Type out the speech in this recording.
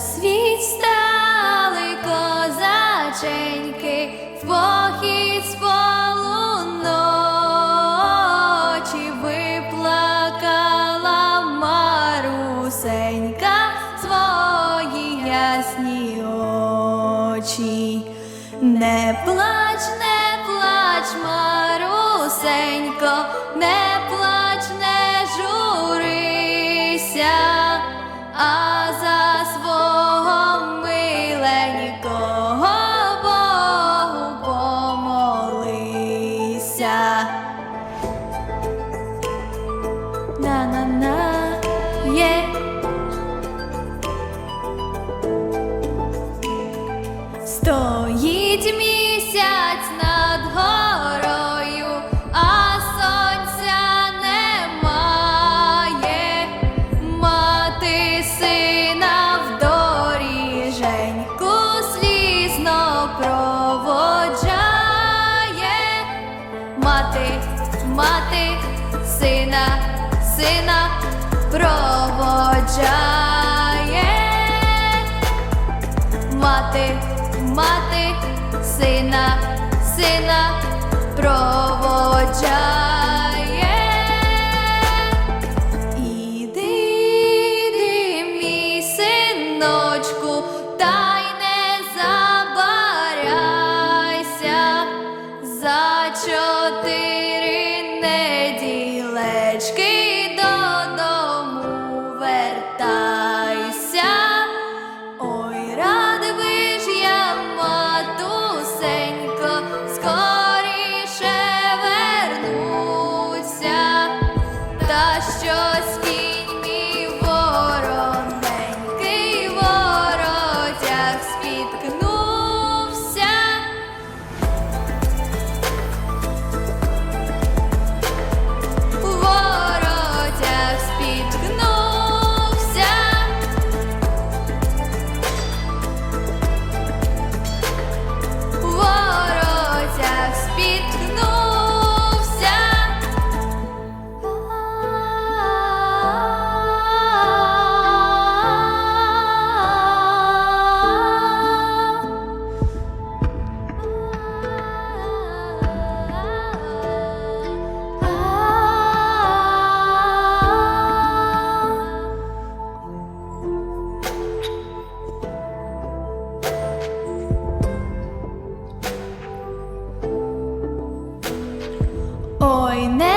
Світ стали козаченьки, в похід з полуночі виплакала Марусенька свої ясні очі. Не плач, не плач, Марусенько, не плач, не журися, а за Стоїть місяць над горою, а сонця немає. Мати сина в доріженьку слізно проводжає. Мати, мати, сина, сина проводжає. Мати, мати, сина, сина проводжає. Іди, іди, мій синочку, та й не забаряйся за чотири was 있네.